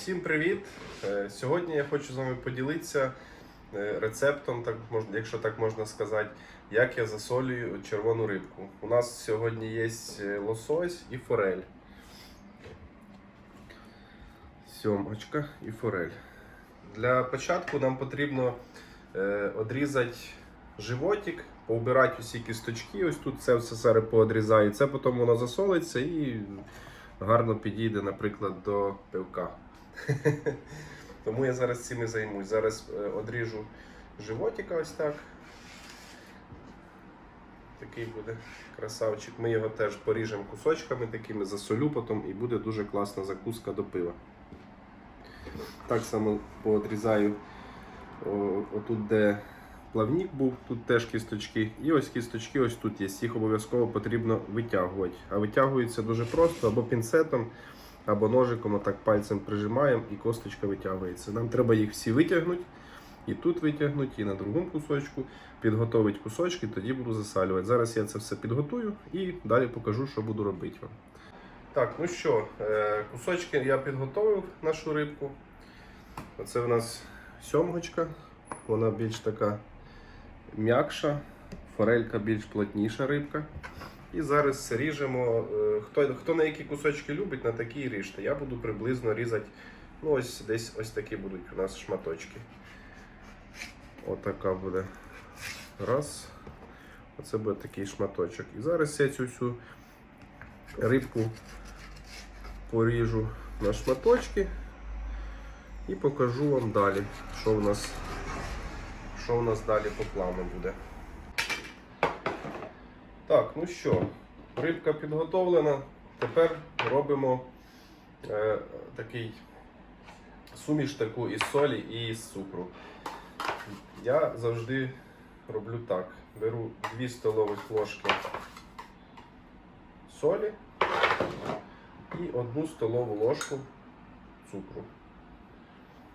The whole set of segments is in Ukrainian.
Всім привіт! Е, Сьогодні я хочу з вами поділитися е, рецептом, так можна, якщо так можна сказати, як я засолюю червону рибку. У нас сьогодні є е, лосось і форель. Сьомочка і форель. Для початку нам потрібно одрізати животик, поубирати усі кісточки. Ось тут це все зараз поодрізаю. Це потім воно засолиться і гарно підійде, наприклад, до пивка. Тому я зараз цим і займусь. Зараз е, одріжу животика ось так. Такий буде красавчик. Ми його теж поріжемо кусочками такими, засолю потім і буде дуже класна закуска до пива. Так само поодрізаю отут, де плавник був, тут теж кісточки. І ось кісточки ось тут є. Їх обов'язково потрібно витягувати. А витягується дуже просто або пінцетом, або ножиком, отак пальцем прижимаємо і косточка витягується. Нам треба їх всі витягнути. І тут витягнути, і на другому кусочку, підготовити кусочки, тоді буду засалювати. Зараз я це все підготую і далі покажу, що буду робити вам. Так, ну що, е, кусочки я підготовив нашу рибку. Оце в нас сьомгочка, вона більш така м'якша, форелька більш плотніша рибка. І зараз ріжемо. Хто, хто на які кусочки любить, на такі і ріжте. Я буду приблизно різати. Ну, ось десь ось такі будуть у нас шматочки. Отака буде. Раз. Оце буде такий шматочок. І зараз я цю всю рибку поріжу на шматочки і покажу вам далі, що в нас, що в нас далі по плану буде. Так, ну що, рибка підготовлена. Тепер робимо е, такий суміш таку із солі і з цукру. Я завжди роблю так. Беру 2 столових ложки солі і 1 столову ложку цукру.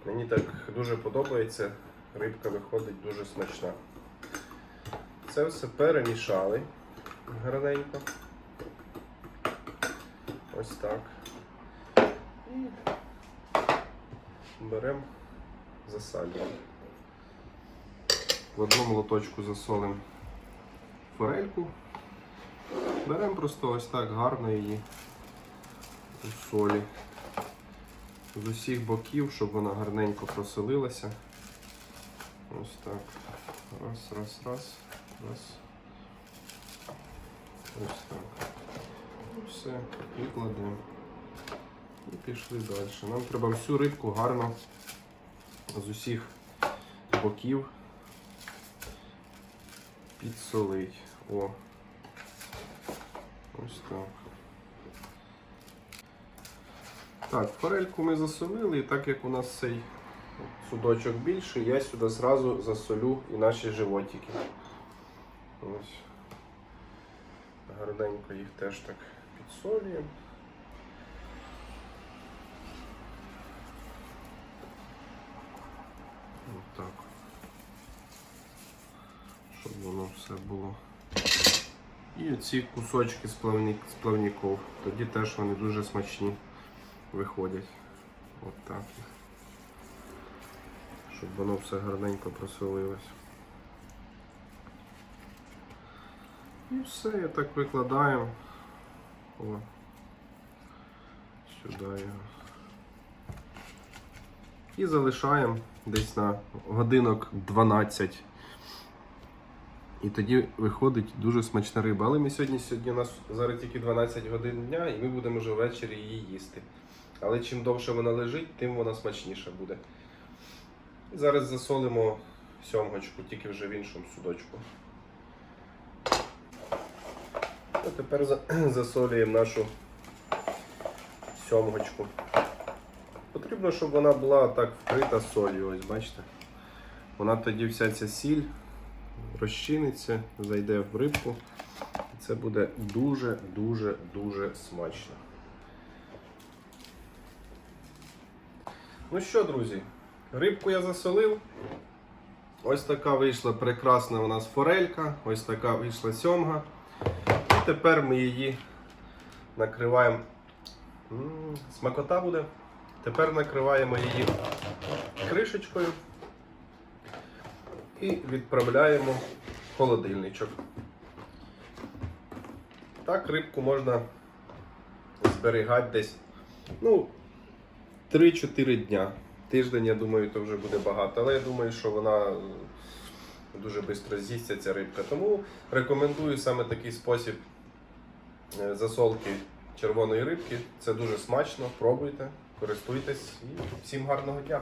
Мені так дуже подобається, рибка виходить дуже смачна. Це все перемішали гарненько. Ось так. І беремо, засалюємо. В одному лоточку засолимо форельку. Беремо просто ось так гарно її у солі. З усіх боків, щоб вона гарненько просолилася. Ось так. Раз, раз, раз, раз. Ось так. І все, викладемо. І пішли далі. Нам треба всю рибку гарно з усіх боків підсолить. О. Ось так. Так, форельку ми засолили, і так як у нас цей судочок більший, я сюди зразу засолю і наші животики. Ось. Гарненько їх теж так підсолюємо. Ось так. Щоб воно все було. І оці кусочки з плавників. Тоді теж вони дуже смачні виходять. От так. Щоб воно все гарненько просолилось. І все, я так викладаємо. О. Сюди його. І залишаємо десь на годинок 12. І тоді виходить дуже смачна риба. Але ми сьогодні, сьогодні у нас зараз тільки 12 годин дня і ми будемо вже ввечері її їсти. Але чим довше вона лежить, тим вона смачніша буде. І зараз засолимо сьомгочку, тільки вже в іншому судочку. А тепер засолюємо нашу сьомгочку. Потрібно, щоб вона була так вкрита солью, ось бачите. Вона тоді вся ця сіль розчиниться, зайде в рибку. І це буде дуже-дуже дуже смачно. Ну що, друзі, рибку я засолив. Ось така вийшла прекрасна у нас форелька, ось така вийшла сьомга. Тепер ми її накриваємо. Смакота буде. Тепер накриваємо її кришечкою і відправляємо в холодильничок. Так рибку можна зберігати десь ну, 3-4 дня. Тиждень, я думаю, то вже буде багато, але я думаю, що вона е, дуже швидко з'їсться ця рибка. Тому рекомендую саме такий спосіб засолки червоної рибки. Це дуже смачно. Пробуйте, користуйтесь і всім гарного дня.